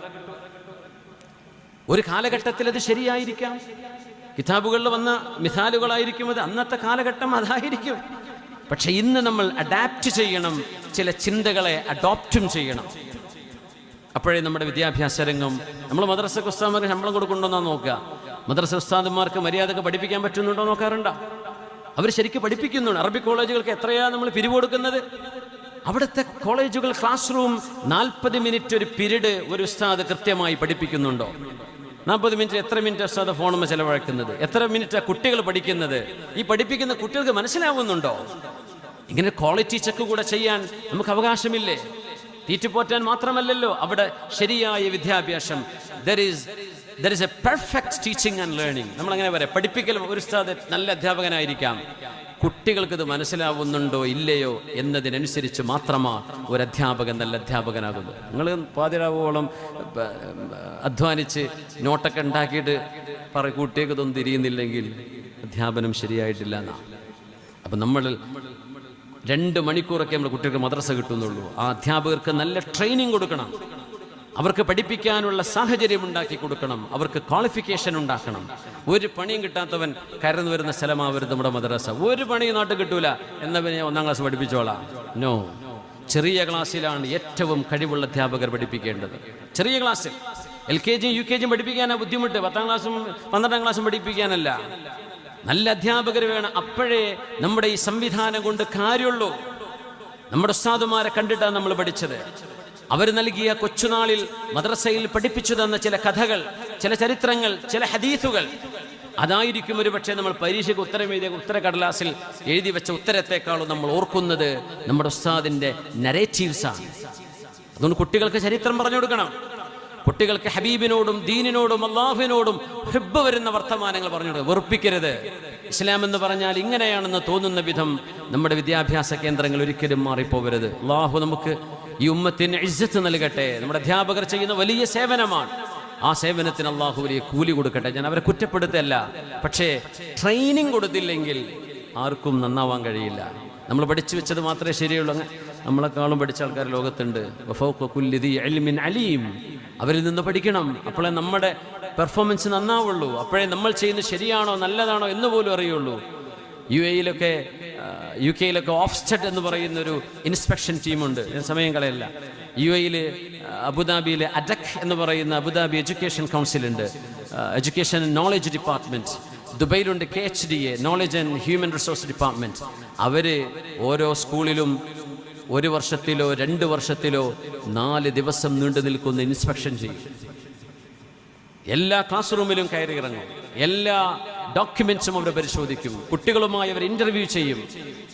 ഒരു കാലഘട്ടത്തിൽ അത് ശരിയായിരിക്കാം. കിതാബുകളിൽ വന്ന മിസാലുകളായിരിക്കും അത്. അന്നത്തെ കാലഘട്ടം അതായിരിക്കും. പക്ഷെ ഇന്ന് നമ്മൾ അഡാപ്റ്റ് ചെയ്യണം ചില ചിന്തകളെ അഡോപ്റ്റും ചെയ്യണം. അപ്പോഴേ നമ്മുടെ വിദ്യാഭ്യാസ രംഗം നമ്മൾ മദ്രസ ഉസ്താദ്മാർക്ക് ശമ്പളം കൊടുക്കണ്ടോന്നാ നോക്കുക. മദ്രസ ഉസ്താദന്മാർക്ക് മര്യാദയ്ക്ക് പഠിപ്പിക്കാൻ പറ്റുന്നുണ്ടോ നോക്കാറുണ്ടോ? അവർ ശരിക്കും പഠിപ്പിക്കുന്നുണ്ട്. അറബി കോളേജുകൾക്ക് എത്രയാ നമ്മൾ പിരിവ് കൊടുക്കുന്നത്? അവിടുത്തെ കോളേജുകൾ ക്ലാസ് റൂം നാൽപ്പത് മിനിറ്റ് ഒരു പിരീഡ് ഒരു ഉസ്താദ് കൃത്യമായി പഠിപ്പിക്കുന്നുണ്ടോ? നാൽപ്പത് മിനിറ്റ് എത്ര മിനിറ്റ് ഉസ്താദ് ഫോണുമ്പോൾ ചിലവഴക്കുന്നത്? എത്ര മിനിറ്റ് കുട്ടികൾ പഠിക്കുന്നത്? ഈ പഠിപ്പിക്കുന്ന കുട്ടികൾക്ക് മനസ്സിലാവുന്നുണ്ടോ? ഇങ്ങനെ ക്വാളിറ്റി ചെക്ക് കൂടെ ചെയ്യാൻ നമുക്ക് അവകാശമില്ലേ? തീറ്റുപോറ്റാൻ മാത്രമല്ലല്ലോ അവിടെ ശരിയായ വിദ്യാഭ്യാസം. There is there is a perfect teaching and learning നമ്മൾ അങ്ങനെ പറയാം പഠിപ്പിക്കൽ ഒരു ഉസ്താദ് നല്ല അധ്യാപകനായിരിക്കാം. കുട്ടികൾക്ക് ഇത് മനസ്സിലാവുന്നുണ്ടോ ഇല്ലയോ എന്നതിനനുസരിച്ച് മാത്രമാണ് ഒരു അധ്യാപകൻ നല്ല അധ്യാപകനാകുന്നത്. നിങ്ങൾ പാതിരാവോളം അധ്വാനിച്ച് നോട്ടൊക്കെ ഉണ്ടാക്കിയിട്ട് പറ കുട്ടികൾക്ക് ഇതൊന്നും തിരിയുന്നില്ലെങ്കിൽ അധ്യാപനം ശരിയായിട്ടില്ല എന്നാണ് അപ്പം നമ്മൾ രണ്ട് മണിക്കൂറൊക്കെ നമ്മൾ കുട്ടികൾക്ക് മദ്രസ കിട്ടുന്നുള്ളൂ. ആ അധ്യാപകർക്ക് നല്ല ട്രെയിനിങ് കൊടുക്കണം. അവർക്ക് പഠിപ്പിക്കാനുള്ള സാഹചര്യം ഉണ്ടാക്കി കൊടുക്കണം. അവർക്ക് ക്വാളിഫിക്കേഷൻ ഉണ്ടാക്കണം. ഒരു പണിയും കിട്ടാത്തവൻ കയറുന്നു വരുന്ന സ്ഥലമാവരുത് നമ്മുടെ മദ്രസ. ഒരു പണി നാട്ടിൽ കിട്ടൂല. എന്നവനെ ഒന്നാം ക്ലാസ് പഠിപ്പിച്ചോളാം. നോ ചെറിയ ക്ലാസ്സിലാണ് ഏറ്റവും കഴിവുള്ള അധ്യാപകർ പഠിപ്പിക്കേണ്ടത്. ചെറിയ ക്ലാസ്സിൽ എൽ കെ ജിയും യു കെ ജിയും പഠിപ്പിക്കാനാണ് ബുദ്ധിമുട്ട്. പത്താം ക്ലാസ്സും പന്ത്രണ്ടാം ക്ലാസ്സും പഠിപ്പിക്കാനല്ല. നല്ല അധ്യാപകർ വേണം. അപ്പോഴേ നമ്മുടെ ഈ സംവിധാനം കൊണ്ട് കാര്യമുള്ളൂ. നമ്മുടെ ഉസ്താദുമാരെ കണ്ടിട്ടാണ് നമ്മൾ പഠിച്ചത്. അവർ നൽകിയ കൊച്ചുനാളിൽ മദ്രസയിൽ പഠിപ്പിച്ചു തന്ന ചില കഥകൾ ചില ചരിത്രങ്ങൾ ചില ഹദീസുകൾ. അതായിരിക്കും ഒരു പക്ഷേ നമ്മൾ പരീക്ഷയ്ക്ക് ഉത്തരം എഴുതിയ ഉത്തരക്കടലാസിൽ എഴുതി വെച്ച ഉത്തരത്തെക്കാളും നമ്മൾ ഓർക്കുന്നത് നമ്മുടെ ഉസ്താദിന്റെ നരേറ്റീവ്സാണ് അതുകൊണ്ട് കുട്ടികൾക്ക് ചരിത്രം പറഞ്ഞു കൊടുക്കണം. കുട്ടികൾക്ക് ഹബീബിനോടും ദീനിനോടും അള്ളാഹുവിനോടും ഹിബ് വരുന്ന വർത്തമാനങ്ങൾ പറഞ്ഞു കൊടുക്കുക വെറുപ്പിക്കരുത്. ഇസ്ലാം എന്ന് പറഞ്ഞാൽ ഇങ്ങനെയാണെന്ന് തോന്നുന്ന വിധം നമ്മുടെ വിദ്യാഭ്യാസ കേന്ദ്രങ്ങൾ ഒരിക്കലും മാറിപ്പോവരുത് അള്ളാഹു നമുക്ക് ഈ ഉമ്മത്തിന് ഇജ്ജത്ത് നൽകട്ടെ. നമ്മുടെ അധ്യാപകർ ചെയ്യുന്ന വലിയ സേവനമാണ്. ആ സേവനത്തിന് അള്ളാഹു വലിയ കൂലി കൊടുക്കട്ടെ. ഞാൻ അവരെ കുറ്റപ്പെടുത്തല്ല. പക്ഷേ ട്രെയിനിങ് കൊടുത്തില്ലെങ്കിൽ ആർക്കും നന്നാവാൻ കഴിയില്ല. നമ്മൾ പഠിച്ചു വെച്ചത് മാത്രമേ ശരിയുള്ളൂ. നമ്മളെക്കാളും പഠിച്ച ആൾക്കാർ ലോകത്തുണ്ട്. അലീം. അവരിൽ നിന്ന് പഠിക്കണം. അപ്പോഴേ നമ്മുടെ പെർഫോമൻസ് നന്നാവുള്ളൂ. അപ്പോഴേ നമ്മൾ ചെയ്യുന്നത് ശരിയാണോ നല്ലതാണോ എന്ന് പോലും അറിയുള്ളൂ. യു എയിലൊക്കെ യു കെയിലൊക്കെ ഓഫ്സ്റ്റഡ് എന്ന് പറയുന്ന ഒരു ഇൻസ്പെക്ഷൻ ടീമുണ്ട് സമയം കളയല്ല. യു എയിൽ അബുദാബിയിലെ അഡക് എന്ന് പറയുന്ന അബുദാബി എഡ്യൂക്കേഷൻ കൗൺസിൽ ഉണ്ട്. Education knowledge department ദുബൈയിലുണ്ട് K H D A knowledge and human resource department അവർ ഓരോ സ്കൂളിലും ഒരു വർഷത്തിലോ രണ്ട് വർഷത്തിലോ നാല് ദിവസം നീണ്ടു നിൽക്കുന്ന ഇൻസ്പെക്ഷൻ ചെയ്യും. എല്ലാ ക്ലാസ് റൂമിലും കയറി ഇറങ്ങും എല്ലാ ഡോക്യുമെന്റ്സും അവർ പരിശോധിക്കും. കുട്ടികളുമായി അവർ ഇന്റർവ്യൂ ചെയ്യും.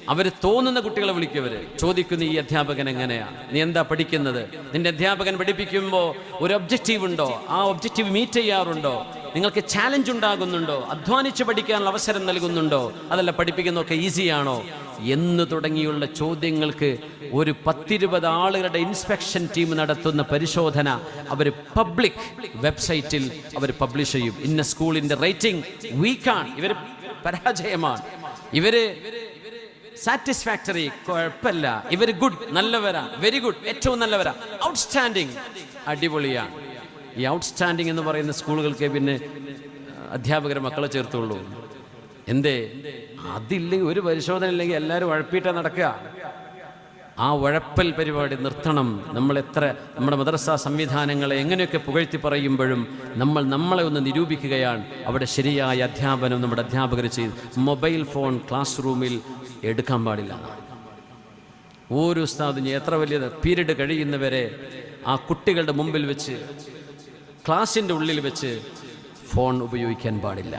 അവർ തോന്നുന്ന കുട്ടികളെ വിളിക്കവർ ചോദിക്കുന്ന ഈ അധ്യാപകൻ എങ്ങനെയാണ് നീ എന്താ പഠിക്കുന്നത്? നിന്റെ അധ്യാപകൻ പഠിപ്പിക്കുമ്പോൾ ഒരു ഒബ്ജക്റ്റീവ് ഉണ്ടോ? ആ ഒബ്ജക്റ്റീവ് മീറ്റ് ചെയ്യാറുണ്ടോ? നിങ്ങൾക്ക് ചാലഞ്ച് ഉണ്ടാകുന്നുണ്ടോ? അധ്വാനിച്ച് പഠിക്കാനുള്ള അവസരം നൽകുന്നുണ്ടോ? അതല്ല പഠിപ്പിക്കുന്നതൊക്കെ ഈസിയാണോ എന്ന് തുടങ്ങിയുള്ള ചോദ്യങ്ങൾക്ക് ഒരു പത്തിരുപത് ആളുകളുടെ ഇൻസ്പെക്ഷൻ ടീം നടത്തുന്ന പരിശോധന അവർ പബ്ലിക് വെബ്സൈറ്റിൽ അവർ പബ്ലിഷ് ചെയ്യും. ഇന്ന സ്കൂളിന്റെ റേറ്റിംഗ് വീക്കാണ് ഇവർ പരാജയമാണ്. ഇവർ സാറ്റിസ്ഫാക്ടറി കുഴപ്പമില്ല. ഇവർ ഗുഡ് നല്ലവരാ. വെരി ഗുഡ് ഏറ്റവും നല്ലവരാ. ഔട്ട്സ്റ്റാൻഡിങ് അടിപൊളിയാണ്. ഈ ഔട്ട്സ്റ്റാൻഡിങ് എന്ന് പറയുന്ന സ്കൂളുകൾക്ക് പിന്നെ അധ്യാപകരെ മക്കളെ ചേർത്തുള്ളൂ. എന്തേ? അതില്ലെങ്കിൽ ഒരു പരിശോധന ഇല്ലെങ്കിൽ എല്ലാവരും ഉഴപ്പിട്ട നടക്കുക. ആ ഉഴപ്പൽ പരിപാടി നിർത്തണം. നമ്മൾ എത്ര നമ്മുടെ മദ്രസാ സംവിധാനങ്ങളെ എങ്ങനെയൊക്കെ പുകഴ്ത്തി പറയുമ്പോഴും നമ്മൾ നമ്മളെ ഒന്ന് നിരൂപിക്കുകയാണ്. അവിടെ ശരിയായ അധ്യാപനം നമ്മുടെ അധ്യാപകർ ചെയ്ത്. മൊബൈൽ ഫോൺ ക്ലാസ് റൂമിൽ എടുക്കാൻ പാടില്ല. ഓരോ ഉസ്താദിന് എത്ര വലിയ പീരീഡ് കഴിയുന്നവരെ ആ കുട്ടികളുടെ മുമ്പിൽ വെച്ച് ക്ലാസിന്റെ ഉള്ളിൽ വെച്ച് ഫോൺ ഉപയോഗിക്കാൻ പാടില്ല.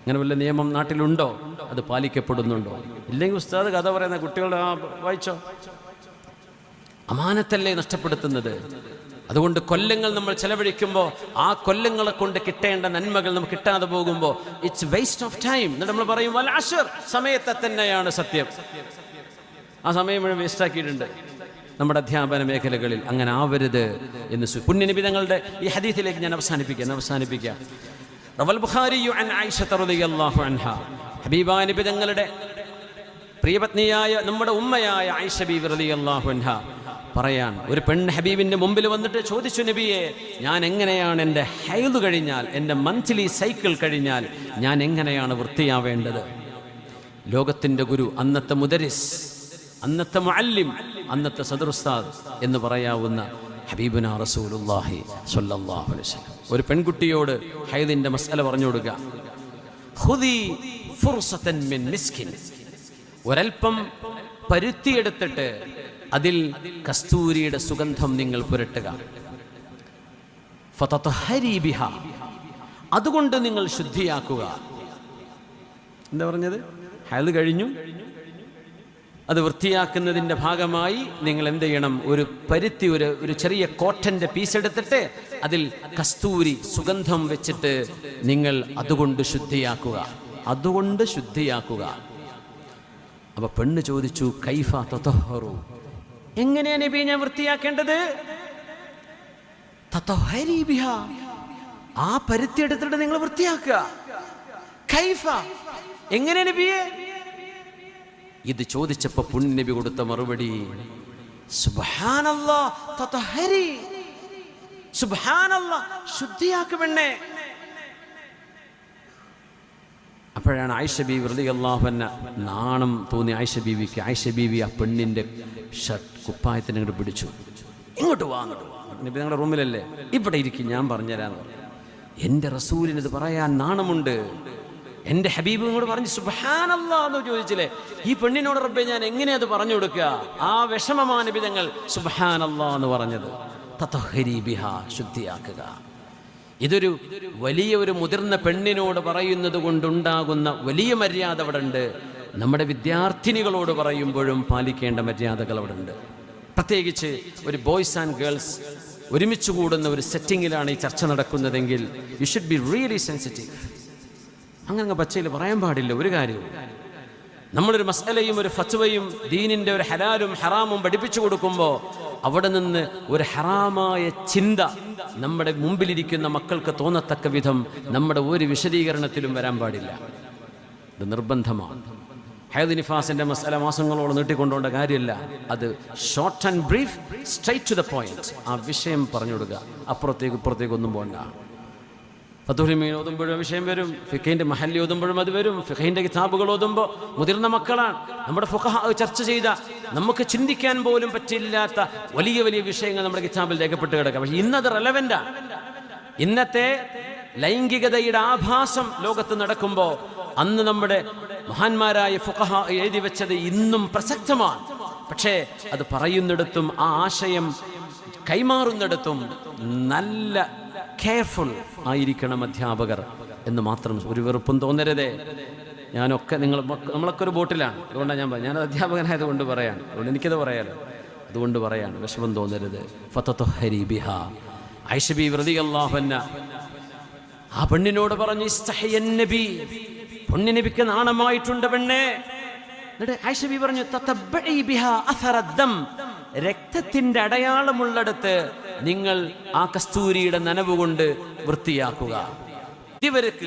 അങ്ങനെ വല്ല നിയമം നാട്ടിലുണ്ടോ? അത് പാലിക്കപ്പെടുന്നുണ്ടോ? ഇല്ലെങ്കിൽ ഉസ്താദ് കഥ പറയുന്ന കുട്ടികളുടെ ആ വായിച്ചോ? അമാനത്തല്ലേ നഷ്ടപ്പെടുത്തുന്നത്? അതുകൊണ്ട് കൊല്ലങ്ങൾ നമ്മൾ ചെലവഴിക്കുമ്പോൾ ആ കൊല്ലങ്ങളെ കൊണ്ട് കിട്ടേണ്ട നന്മകൾ നമുക്ക് കിട്ടാതെ പോകുമ്പോൾ ഇറ്റ്സ് വേസ്റ്റ് ഓഫ് ടൈം എന്നിട്ട് നമ്മൾ പറയും "വൽ അഷർ സമയത്തെ തന്നെയാണ് സത്യം. ആ സമയം വേസ്റ്റ് വേസ്റ്റാക്കിയിട്ടുണ്ട് നമ്മുടെ അധ്യാപന മേഖലകളിൽ അങ്ങനെ ആവരുത് എന്ന് പുണ്യനിബിതങ്ങളുടെ പുണ്യനബി ഈ ഹദീത്തിലേക്ക് ഞാൻ അവസാനിപ്പിക്കാം അവസാനിപ്പിക്കാം. റവൽ ബുഖാരി അൻഹ. പ്രിയപത്നിയായ നമ്മുടെ ഉമ്മയായ ആയിഷ ബി റളിയല്ലാഹു അൻഹ പറയാൻ ഒരു പെൺ ഹബീബിന്റെ മുമ്പിൽ വന്നിട്ട് ചോദിച്ചു നബിയെ ഞാൻ എങ്ങനെയാണ് എന്റെ ഹൈദ് കഴിഞ്ഞാൽ എന്റെ മന്ത്ലി സൈക്കിൾ കഴിഞ്ഞാൽ ഞാൻ എങ്ങനെയാണ് വൃത്തിയാവേണ്ടത്? ലോകത്തിന്റെ ഗുരു അന്നത്തെ മുദരിസ് അന്നത്തെ മുഅല്ലിം അന്നത്തെ സദർസ്താദ് എന്ന് പറയാവുന്ന ഹബീബുന റസൂലുല്ലാഹി സല്ലല്ലാഹു അലൈഹി വസല്ലം. ഒരു പെൺകുട്ടിയോട് ഹൈദിന്റെ മസ്അല പറഞ്ഞു കൊടുക്കുക. ഖുദി ഫുർസതൻ മിൻ മിസ്കിൻ. ഒരൽപ്പം പരുത്തിയെടുത്തിട്ട് അതിൽ കസ്തൂരിയുടെ സുഗന്ധം നിങ്ങൾ പുരട്ടുക. ബിഹ. അതുകൊണ്ട് നിങ്ങൾ ശുദ്ധിയാക്കുക. എന്താ പറഞ്ഞത്? ഹയൽ കഴിഞ്ഞു. അത് വൃത്തിയാക്കുന്നതിന്റെ ഭാഗമായി നിങ്ങൾ എന്ത് ചെയ്യണം? ഒരു പരുത്തി ഒരു ഒരു ചെറിയ കോട്ടന്റെ പീസ് എടുത്തിട്ട് അതിൽ കസ്തൂരി സുഗന്ധം വെച്ചിട്ട് നിങ്ങൾ അതുകൊണ്ട് ശുദ്ധിയാക്കുക. അതുകൊണ്ട് ശുദ്ധിയാക്കുക. അപ്പൊ പെണ്ണ് ചോദിച്ചു കൈഫ തതൊഹറു? എങ്ങനെയാണ് നബി ഞാൻ വൃത്തിയാക്കേണ്ടത്. ആ പരുത്തി എടുത്തിട്ട് നിങ്ങൾ വൃത്തിയാക്കുക. കൈഫ. എങ്ങനെ നബിയെ? ഇത് ചോദിച്ചപ്പോ പുണ്യനബി കൊടുത്ത മറുപടി അപ്പോഴാണ് ആയിഷ ബീവി വെറുതെ അള്ളാഹുവന്ന നാണം തോന്നി ആയിഷ ബീവിക്ക്. ആയിഷ ബീവി ആ പെണ്ണിന്റെ ഷർട്ട് കുപ്പായത്തിന് ഇങ്ങോട്ട് പിടിച്ചു. ഇങ്ങോട്ട് വാ. നബി നിങ്ങളുടെ റൂമിലല്ലേ? ഇവിടെ ഇരിക്കും ഞാൻ പറഞ്ഞുതരാന്ന്. പറഞ്ഞു എന്റെ റസൂലിന് ഇത് പറയാൻ നാണമുണ്ട്. എന്റെ ഹബീബ് ഇങ്ങോട്ട് പറഞ്ഞു സുബാനല്ലാ എന്ന് ചോദിച്ചില്ലേ? ഈ പെണ്ണിനോട് റബ്ബെ ഞാൻ എങ്ങനെ അത് പറഞ്ഞു കൊടുക്കുക? ആ വിഷമമാ നബി ഞങ്ങൾ സുബാനല്ലാ എന്ന് പറഞ്ഞത്. തതഹരി ശുദ്ധിയാക്കുക. ഇതൊരു വലിയ ഒരു മുതിർന്ന പെണ്ണിനോട് പറയുന്നത് കൊണ്ടുണ്ടാകുന്ന വലിയ മര്യാദ അവിടെ ഉണ്ട്. നമ്മുടെ വിദ്യാർത്ഥിനികളോട് പറയുമ്പോഴും പാലിക്കേണ്ട മര്യാദകൾ അവിടെ ഉണ്ട്. പ്രത്യേകിച്ച് ഒരു ബോയ്സ് ആൻഡ് ഗേൾസ് ഒരുമിച്ച് കൂടുന്ന ഒരു സെറ്റിങ്ങിലാണ് ഈ ചർച്ച നടക്കുന്നതെങ്കിൽ you should be really sensitive അങ്ങനെ പച്ചയിൽ പറയാൻ പാടില്ല ഒരു കാര്യവും. നമ്മളൊരു മസലയും ഒരു ഫത്വയും ദീനിന്റെ ഒരു ഹലാലും ഹറാമും പഠിപ്പിച്ചു കൊടുക്കുമ്പോൾ അവിടെ നിന്ന് ഒരു ഹറാമായ ചിന്ത നമ്മുടെ മുമ്പിലിരിക്കുന്ന മക്കൾക്ക് തോന്നത്തക്ക വിധം നമ്മുടെ ഒരു വിശദീകരണത്തിലും വരാൻ പാടില്ല. ഇത് നിർബന്ധമാണ്. ഹൈദ് നിഫാസിന്റെ മസല മാസങ്ങളോട് നീട്ടിക്കൊണ്ടുപോകേണ്ട കാര്യമില്ല. അത് short and brief straight to the point ആ വിഷയം പറഞ്ഞു കൊടുക്കുക അപ്പുറത്തേക്ക് ഒന്നും പോകണ്ട ഫതുഹിമീൻ ഓതുമ്പോഴും വിഷയം വരും ഫിഖൈന്റെ മഹല്ലി ഓതുമ്പോഴും അത് വരും ഫിഖൈന്റെ കിതാബുകൾ ഓതുമ്പോൾ മുതിർന്ന മക്കളാണ്. നമ്മുടെ ഫുഖഹ ചർച്ച ചെയ്ത നമുക്ക് ചിന്തിക്കാൻ പോലും പറ്റില്ലാത്ത വലിയ വലിയ വിഷയങ്ങൾ നമ്മുടെ കിതാബിൽ രേഖപ്പെട്ട് കിടക്കാം. പക്ഷെ ഇന്നത് റെലവെന്റാ ഇന്നത്തെ ലൈംഗികതയുടെ ആഭാസം ലോകത്ത് നടക്കുമ്പോൾ അന്ന് നമ്മുടെ മഹാന്മാരായ ഫുഖഹ എഴുതി വെച്ചത് ഇന്നും പ്രസക്തമാണ്. പക്ഷേ അത് പറയുന്നിടത്തും ആ ആശയം കൈമാറുന്നിടത്തും നല്ല കെയർഫുൾ ആയിരിക്കണം അധ്യാപകർ എന്ന് മാത്രം ഒരു വെറുപ്പും തോന്നരുതേ. ഞാനൊക്കെ നിങ്ങൾ നമ്മളൊക്കെ ഒരു ബോട്ടിലാണ്. അതുകൊണ്ടാണ് ഞാൻ പറഞ്ഞത്. ഞാനത് അധ്യാപകനായത് കൊണ്ട് പറയാണ് അതുകൊണ്ട് എനിക്കത് പറയാലോ. അതുകൊണ്ട് പറയാണ് വിഷമം തോന്നരുത്. ഫതത്തൊഹരി ബിഹ. ഐഷബി വ്രതി അള്ളാഹന്ന ആ പെണ്ണിനോട് പറഞ്ഞു "ഇസ്തഹയ്യൻ നബി. പൊണ്ണി നബിക്ക് നാണമായിട്ടുണ്ട് പെണ്ണേ. ആയിഷബി പറഞ്ഞു. രക്തത്തിന്റെ അടയാളമുള്ളിടത്ത് നിങ്ങൾ ആ കസ്തൂരിയുടെ നനവുകൊണ്ട് വൃത്തിയാക്കുക. ഇവർക്ക്